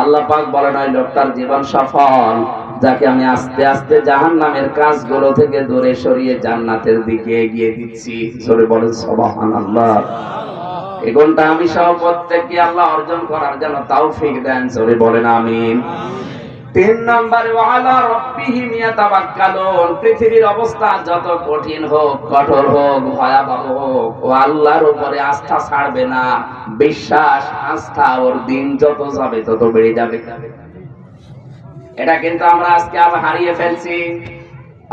আল্লাহ পাক বলেন, ওই লোকটার জীবন সফল। যাকে আমি আস্তে আস্তে জাহান নামের কাজগুলো থেকে দূরে সরিয়ে জান্নাতের দিকে এগিয়ে দিচ্ছি। সরে বলেন সবাহান আল্লাহ এই গুণটা আমি সহ প্রত্যেককে আল্লাহ অর্জন করার জন্য তাও ফিক দেন। সরে বলেন, আমিন। তিন নম্বরে, ওয়ালা রব্বিহিম ইয়াতাওয়াক্কালুন পৃথিবীর অবস্থা যত কঠিন হোক, কঠোর হোক, ভয়াবহ হোক, ও আল্লাহর উপরে আস্থা ছাড়বে না। বিশ্বাস, আস্থা, ওর দিন যত যাবে, তত বেড়ে যাবে। এটা কিন্তু আমরা আজকে আবার হারিয়ে ফেলছি।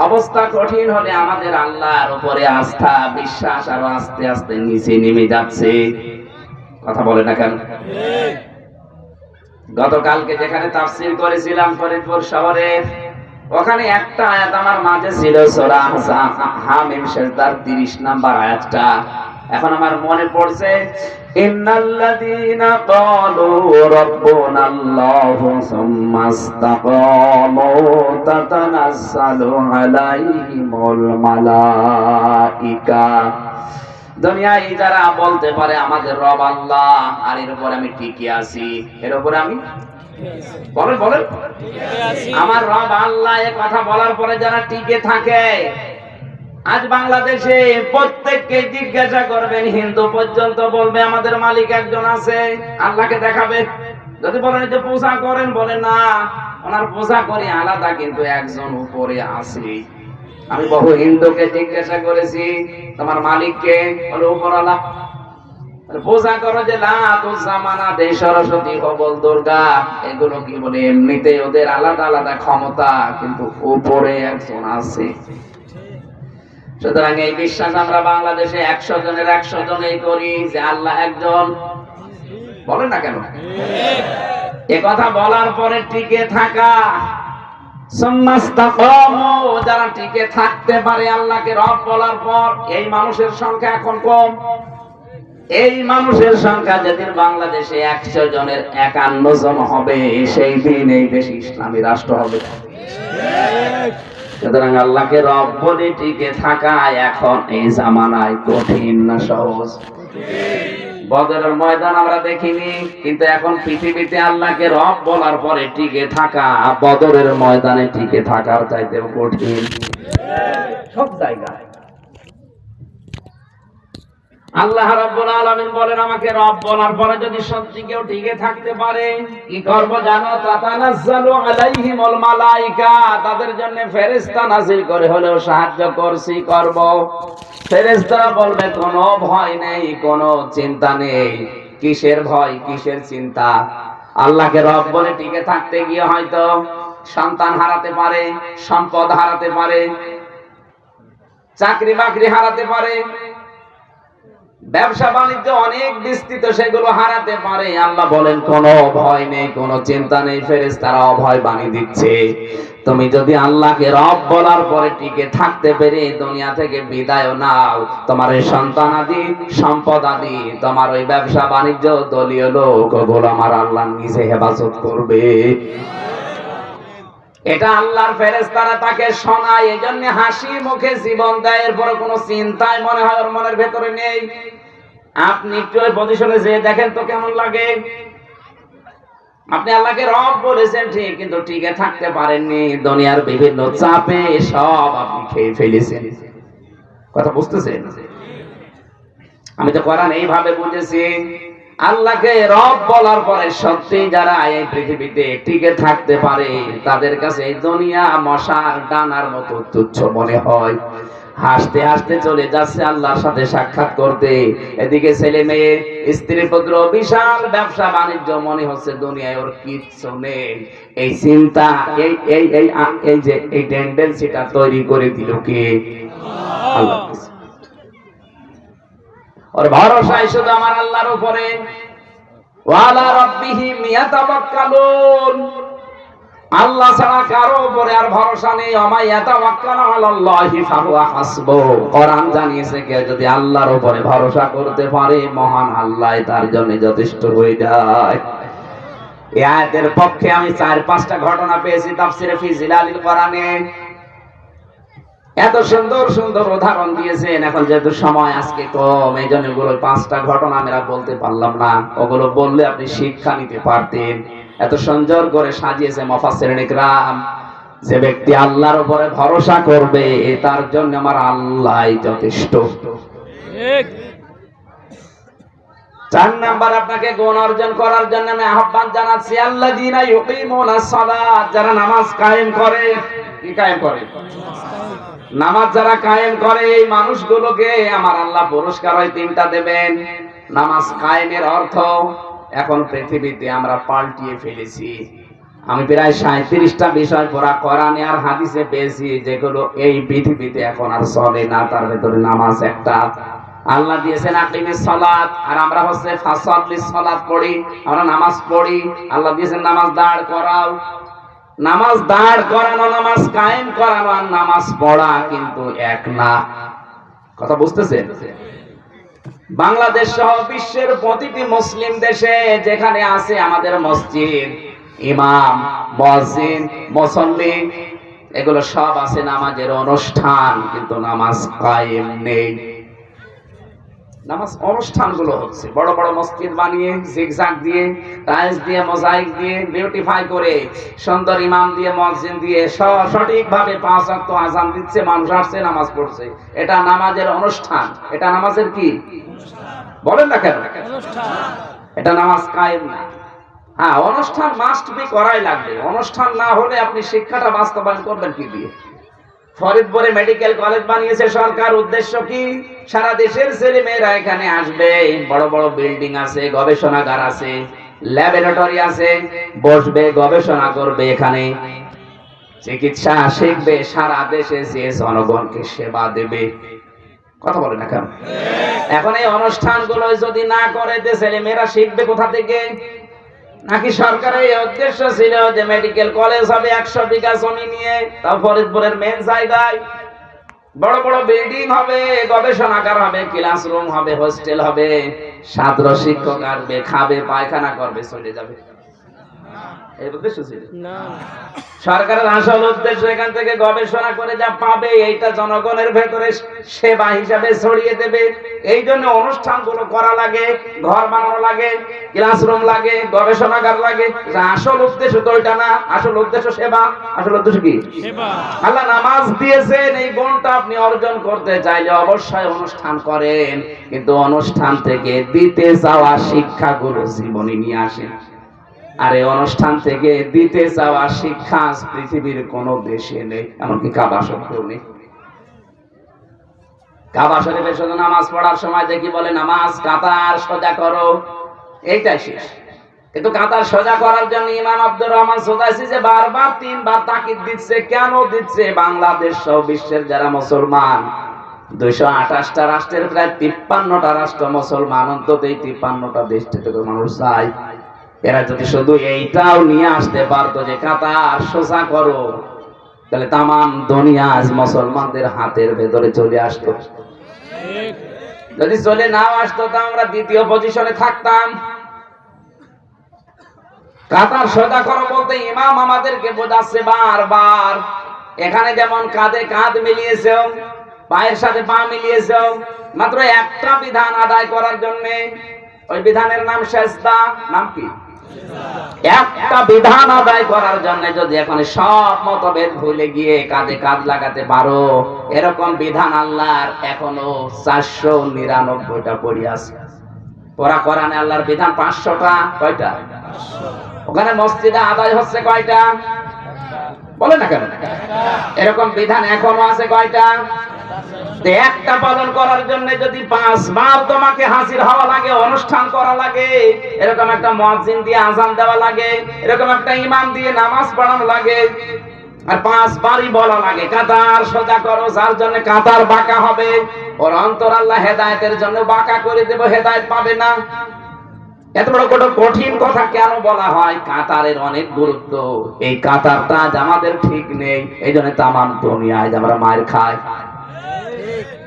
অবস্থা কঠিন হলে আমাদের আল্লাহর উপরে আস্থা, বিশ্বাস আরও আস্তে আস্তে নিচে নেমে যাচ্ছে। কথা বলে না কেন? গতকালকে যেখানে তাফসীর করেছিলাম ফরিদপুর শহরে, ওখানে একটা আয়াত আমার মাঝে ছিল, সূরা হামিম সেজদার 30 নাম্বার আয়াতটা। এখন আমার মনে পড়ছে মালাইকা। দুনিয়ায় যারা বলতে পারে আমাদের রব আল্লাহ, আর এর উপর আমি টিকে আছি, এর উপরে আমি বলেন বলেন। আমার রব আল্লাহ এ কথা বলার পরে যারা টিকে থাকে, আজ বাংলাদেশে প্রত্যেককে জিজ্ঞাসা করবেন, হিন্দু পর্যন্ত বলবে আমাদের মালিক একজন আছে, আল্লাহকে দেখাবে। যদি বলেন যে পূজা করেন, বলে না, ওনার পূজা করি আলাদা কিন্তু একজন উপরে আছে। আমি বহু হিন্দুকে জিজ্ঞাসা করেছি, তোমার মালিককে? বলে পূজা করো যে সরস্বতী হবল দুর্গা। এগুলো কি বলে এমনিতে ওদের আলাদা আলাদা ক্ষমতা, কিন্তু উপরে একজন আছে। সুতরাং এই বিশ্বাস আমরা বাংলাদেশে একশো জনের একশো জনেই করি যে আল্লাহ একজন। বলেন না কেন? এ কথা বলার পরে টিকে থাকা। যারা টিকে থাকতে পারে আল্লাহকে রব বলার পর, এই মানুষের সংখ্যা এখন কম। এই মানুষের সংখ্যা যেদিন বাংলাদেশে একশো জনের একান্ন জন হবে, সেই দিন এই দেশে ইসলামী রাষ্ট্র হবে। সুতরাং আল্লাহকে রব বলে টিকে থাকা এখন এই জামানায় কঠিন না, সহজ। বদরের ময়দান আমরা দেখিনি, কিন্তু এখন পৃথিবীতে আল্লাহকে রব বলার পরে টিকে থাকা, বদরের ময়দানে টিকে থাকার চাইতেও কঠিন। সব জায়গায়। আল্লাহ রাব্বুল আলামিন বলেন, আমাকে রব বলার পরে যদি সত্যি কেউ টিকে থাকতে পারে, কি করব জানো? তাতানাজ্জালু তাদের জন্য ফেরেশতা নাযিল করে হলেও সাহায্য করছি, করব। বলবে, কোনো ভয় নেই, কোনো চিন্তা নেই। কিসের ভয়, কিসের চিন্তা? আল্লাহকে রব বলে টিকে থাকতে গিয়ে হয়তো সন্তান হারাতে পারে, সম্পদ হারাতে পারে চাকরি বাকরি হারাতে পারে ব্যবসা বাণিজ্য অনেক বিস্তৃত, সেগুলো হারাতে পারে। আল্লাহ বলেন, কোনো ভয় নেই, কোনো চিন্তা নেই ফেরেস তারা অভয় বাণী দিচ্ছে। তুমি যদি আল্লাহকে রব বলার পরে টিকে থাকতে পেরে দুনিয়া থেকে বিদায় নাও, তোমার এই সন্তান আদি, সম্পদ আদি, তোমার ওই ব্যবসা বাণিজ্য, দলীয় লোক, ওগুলো আমার আল্লাহ নিজে হেফাজত করবে। এটা আল্লাহর ফেরেশতারা তাকে শোনায় এই জন্য হাসি মুখে জীবন দেয়, এরপরে কোনো চিন্তায় মনে হয় ওর মনের ভেতরে নেই। আপনি একটু পজিশনে যে দেখেন তো কেমন লাগে। আপনি আল্লাহকে রব বলেছেন, ঠিক, কিন্তু টিকে থাকতে পারেননি। দুনিয়ার বিভিন্ন চাপে সব আপনি খেয়ে ফেলেছেন। কথা বুঝতেছেন? আমি তো কোরআন এইভাবে বুঝেছি, আল্লাহকে রব বলার পরে সত্যি যারা এই পৃথিবীতে টিকে থাকতে পারে, তাদের কাছে এই দুনিয়া মশার ডানার মতো তুচ্ছ মনে হয়। হাসতে হাসতে চলে যাচ্ছে আল্লাহর সাথে সাক্ষাৎ করতে। এদিকে ছেলে মেয়ে, স্ত্রী পুত্র, বিশাল ব্যবসা বাণিজ্য, মনে হচ্ছে দুনিয়ায় ওর কিচ্ছু নেই। এই চিন্তা, এই এই এই এই যে এই টেন্ডেন্সিটা তৈরি করে দিল কে? আল্লাহ ওর ভরসাই শুধু আমার আল্লাহর উপরে। ওয়ালা রাব্বিহিম ইয়াতাওয়াক্কালুন। আল্লাহ ছাড়া কারও উপরে আর ভরসা নেই। আমায় ইয়াতাওয়াক্কালু আলাল্লাহি ফাহুয়া হাসবু। কোরআন জানিয়েছে, কে যদি আল্লাহর উপরে ভরসা করতে পারে, মহান আল্লাহ তার জন্য যথেষ্ট হয়ে যায়। এই আয়াতের পক্ষে আমি চার, পাঁচটা ঘটনা পেয়েছি তাফসিরে ফি জিলালিল কোরআনে। এত সুন্দর সুন্দর উদাহরণ দিয়েছেন। এখন যেহেতু সময় আজকে কম এই জন্য পাঁচটা ঘটনা আমরা বলতে পারলাম না। ওগুলো বললে আপনি শিক্ষা নিতে পারতেন। এত সুন্দর করে সাজিয়েছে মফাসির নিকরাম। যে ব্যক্তি আল্লাহর উপরে ভরসা করবে তার জন্য আমার আল্লাহ যথেষ্ট। চার নাম্বার আপনাকে গুণ অর্জন করার জন্য আমি আহ্বান জানাচ্ছি আল্লাহ সালাত যারা নামাজ কায়েম করে কি কায়েম করে? নামাজ যারা কায়েম করে এই মানুষগুলোকে আমার আল্লাহ পুরস্কার হয় তিনটা দেবেন। নামাজ কায়েমের অর্থ এখন পৃথিবীতে আমরা পাল্টিয়ে ফেলেছি। আমি প্রায় সাঁত্রিশটা বিষয় পড়া কোরআনে আর হাদিসে পেয়েছি, যেগুলো এই পৃথিবীতে এখন আর চলে না, তার ভেতরে নামাজ একটা। আল্লাহ দিয়েছেন আকিমের সালাত, আর আমরা হচ্ছে ফাসাল্লিস সালাত পড়ি, আমরা নামাজ পড়ি। আল্লাহ দিয়েছেন নামাজ দাঁড় করাও। নামাজ দাঁড় করানো, নামাজ কায়েম করানো, আর নামাজ পড়া কিন্তু এক না। কথা বুঝতেছেন? বাংলাদেশ সহ বিশ্বের প্রতিটি মুসলিম দেশে যেখানে আছে আমাদের মসজিদ, ইমাম, মসজিদ, মুসল্লি, এগুলো সব আছে নামাজের অনুষ্ঠান, কিন্তু নামাজ কায়েম নেই। নামাজ অনুষ্ঠানগুলো হচ্ছে। বড় বড় মসজিদ বানিয়ে জিগজাগ দিয়ে টাইলস দিয়ে মোজাইক দিয়ে বিউটিফাই করে, সুন্দর ইমাম দিয়ে, মসজিদ দিয়ে সঠিকভাবে পাঁচ ওয়াক্ত আজান দিচ্ছে, মানুষ আসছে, নামাজ পড়ছে। এটা নামাজের অনুষ্ঠান। এটা নামাজের কি? বলেন না কেন? এটা নামাজ কায়েম না। হ্যাঁ অনুষ্ঠান মাস্ট বি করাই লাগবে। অনুষ্ঠান না হলে আপনি শিক্ষাটা বাস্তবায়ন করবেন কি দিয়ে? ফরিদপুরে মেডিকেল কলেজ বানিয়েছে সরকার। উদ্দেশ্য কি? সারা দেশের ছেলে মেয়েরা এখানে আসবে। বড় বড় বিল্ডিং আছে গবেষণাগার আছে ল্যাবরেটরি আছে বসবে গবেষণা করবে এখানে। চিকিৎসা শিখবে সারা দেশে যে জনগণকে সেবা দেবে। কথা বলে না কেন? এখন এই অনুষ্ঠানগুলো যদি না করে ছেলে মেয়েরা শিখবে কোথা থেকে? নাকি সরকারের এই উদ্দেশ্য ছিল যে মেডিকেল কলেজ হবে একশো বিঘা জমি নিয়ে, তাও ফরিদপুরের মেন জায়গায়। বড় বড় বিল্ডিং হবে, গবেষণাগার হবে ক্লাসরুম হবে হোস্টেল হবে। ছাত্র শিক্ষক আসবে, খাবে, পায়খানা করবে, চলে যাবে। এই উদ্দেশ্য ছিল। সরকারের আসল উদ্দেশ্য এখান থেকে গবেষণা করে যা পাবে এইটা জনগণের ভেতরে সেবা হিসাবে ছড়িয়ে দেবে। এই জন্য অনুষ্ঠানগুলো করা লাগে ঘর বানানো লাগে ক্লাসরুম লাগে গবেষণাগার লাগে। আসল উদ্দেশ্য তো ওইটা না। আসল উদ্দেশ্য সেবা। আসল উদ্দেশ্য কি? আল্লাহ নামাজ দিয়েছেন এই গুণটা আপনি অর্জন করতে চাইলে অবশ্যই অনুষ্ঠান করেন। কিন্তু অনুষ্ঠান থেকে দিতে যাওয়া শিক্ষাগুলো জীবনে নিয়ে আসেন। আর এই অনুষ্ঠান থেকে দিতে চাওয়া শিক্ষা পৃথিবীর কোন দেশে নেই, এমনকি কাবা শরীফেও নেই। কাবা শরীফের শুধু নামাজ পড়ার সময় দেখি বলে, নামাজ কাতার সোজা করো। এইটাই শেষ। কিন্তু কাতার সোজা করার জন্য ইমাম আব্দুর রহমান সোদাইছি যে, বারবার তিনবার তাকিদ দিচ্ছে, কেন দিচ্ছে? বাংলাদেশ সহ বিশ্বের যারা মুসলমান, দুইশো আঠাশটা রাষ্ট্রের প্রায় তিপ্পান্নটা রাষ্ট্র মুসলমান, অন্তত এই তিপ্পান্নটা দেশ থেকে মানুষ চায়। এরা যদি শুধু এইটাও নিয়ে আসতে পারতো যে, কাতার, সোজা করো। তাহলে তামাম দুনিয়া আজ মুসলমানদের হাতের ভেতরে চলে আসতো। যদি চলে নাও আসতো, তা আমরা দ্বিতীয় পজিশনে থাকতাম। কাতার সোজা করো বলতে ইমাম আমাদেরকে বোঝাচ্ছে বারবার। এখানে যেমন কাঁধে কাঁধ মিলিয়েছে পায়ের সাথে পা মিলিয়েছে মাত্র একটা বিধান আদায় করার জন্য, ওই বিধানের নাম শেষদা নাম কি? একটা বিধান আদায় করার জন্য যদি এখন সব মতভেদ ভুলে গিয়ে কাঁধে কাঁধ লাগাতে পারো, এরকম বিধান আল্লাহর এখনও চারশো নিরানব্বইটা পড়ি আছে। পড়া কোরআনে আল্লাহর বিধান পাঁচশোটা, কয়টা? ওখানে মসজিদে আদায় হচ্ছে কয়টা? বলে না কেন? এরকম বিধান এখনও আছে কয়টা? একটা পালন করার জন্য যদি পাঁচবার তোমাকে হাসির হওয়া লাগে, অনুষ্ঠান করা লাগে, এরকম একটা মসজিদ দিয়ে আজান দেওয়া লাগে, এরকম একটা ইমাম দিয়ে নামাজ পড়ানো লাগে, আর বলা লাগে, কাতার সোজা করো, যার জন্য কাতার বাঁকা হবে, ওর অন্তর আল্লাহ হেদায়তের জন্য বাঁকা করে দেব, হেদায়ত পাবে না। এত বড় কোনো কঠিন কথা কেন বলা হয়? কাতারের অনেক গুরুত্ব। এই কাতারটা আমাদের ঠিক নেই, এই জন্য তামাম দুনিয়ায় আমরা মায়ের খাই।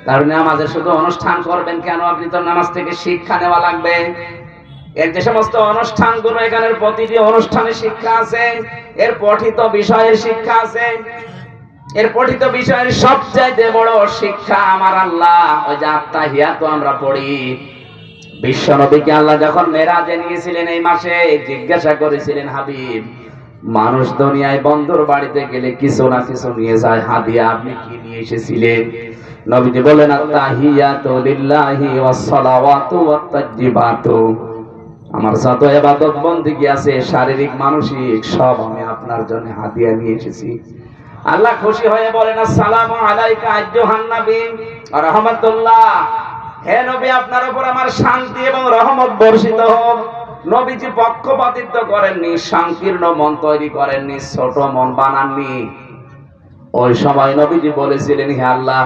কারণ নামাজের শুধু অনুষ্ঠান করবেন কেন? আপনি তো নামাজ থেকে শিক্ষা নেওয়া লাগবে। এর যে সমস্ত প্রতিটি অনুষ্ঠানে শিক্ষা আছে, এর পঠিত বিষয়ের শিক্ষা আছে, এর পঠিত বিষয়ের বড় শিক্ষা আমার আল্লাহ, ওই যে আত্মা হিয়া তো আমরা পড়ি। বিশ্ব নবীকে আল্লাহ যখন মেরাজে নিয়েছিলেন এই মাসে, জিজ্ঞাসা করেছিলেন, হাবিব, মানুষ দুনিয়ায় বন্ধুর বাড়িতে গেলে কিছু না কিছু নিয়ে যায়। হাদিয়া আপনি কি নিয়ে এসেছিলেন? নবীজি বলেন আমার যত ইবাদত বন্দেগী আছে, শারীরিক, মানসিক, সব আমি আপনার জন্য হাদিয়া নিয়ে এসেছি। আল্লাহ খুশি হয়ে বলেন, আসসালামু আলাইকা আইয়ুহান নবী, ওয়া রাহমাতুল্লাহ। হে নবী, আপনার উপর আমার শান্তি এবং রহমত বর্ষিত হোক। নবীজি পক্ষপাতিত্ব করেননি, সংকীর্ণ মন তৈরি করেননি, ছোট মন বানাননি। ওই সময় নবীজি বলেছিলেন, হে আল্লাহ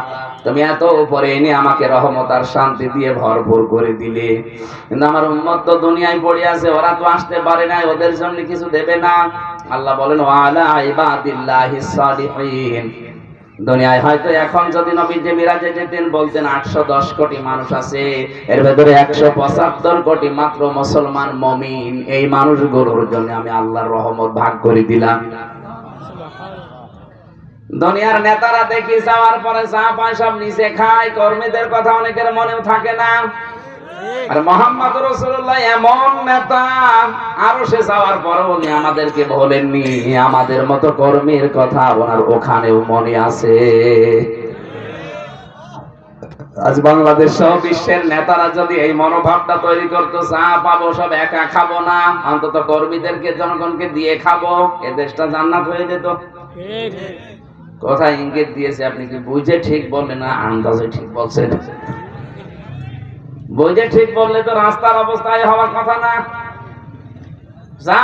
তুমি এত উপরে এনে আমাকে রহমত আর শান্তি দিয়ে ভরপুর করে দিলে। কিন্তু আমার উম্মত তো দুনিয়ায় পড়ে আছে, ওরা তো আসতে পারে না ওদের জন্য কিছু দেবে না। আল্লাহ বলেন দুনিয়ায় হয়তো এখন যদি নবী যে মিরাজে যেতেন বলতেন, আটশো দশ কোটি মানুষ আছে, এর ভেতরে একশো পঁচাত্তর কোটি মাত্র মুসলমান মমিন। এই মানুষগুলোর জন্য আমি আল্লাহর রহমত ভাগ করে দিলাম। দুনিয়ার নেতারা দেখি যাওয়ার পরে চা পয়সা নিচে খায়। কর্মীদের কথা অনেকের মনেও থাকে না। আর মোহাম্মদ রসুল্লাহ এমন নেতা, আরও সে যাওয়ার পরে উনি আমাদেরকে বলেননি, আমাদের মতো কর্মীর কথা ওনার ওখানেও মনে আছে। আজ বাংলাদেশ সহ বিশ্বের নেতারা যদি এই মনোভাবটা তৈরি করতো চা পাবো সব একা খাব না, অন্তত কর্মীদেরকে, জনগণকে দিয়ে খাব, এ দেশটা জান্নাত হয়ে যেত। কোথায় ইঙ্গিত দিয়েছে আপনি কি বুঝে ঠিক বললেন না, আন্দাজে ঠিক বলছেন? বুঝে ঠিক বললে তো রাস্তার অবস্থায় হওয়ার কথা না। যা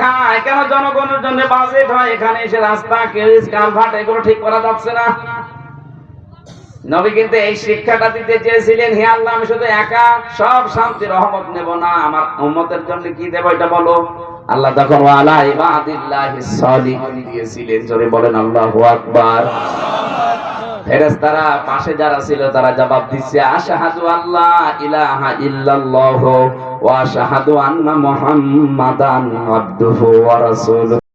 খায়, কেন জনগণের জন্য বাজেট হয়? এখানে এসে রাস্তা কেরিজ এগুলো ঠিক করা যাচ্ছে না। নবী কিন্তু এই শিক্ষাটা দিতে চেয়েছিলেন, হে আল্লাহ, আমি শুধু একা সব শান্তি, রহমত নেব না। আমার উম্মতের জন্য কি দেব এটা বলো। আল্লাহ তখন দিয়েছিলেন। জোরে বলেন, আল্লাহু আকবার। ফেরেশতারা, পাশে যারা ছিল, তারা জবাব দিচ্ছে, আশহাদু আল্লাহ ইলাহা ইল্লাল্লাহ ওয়া আশহাদু আন্না মুহাম্মাদান ওয়া রাসূলুহু।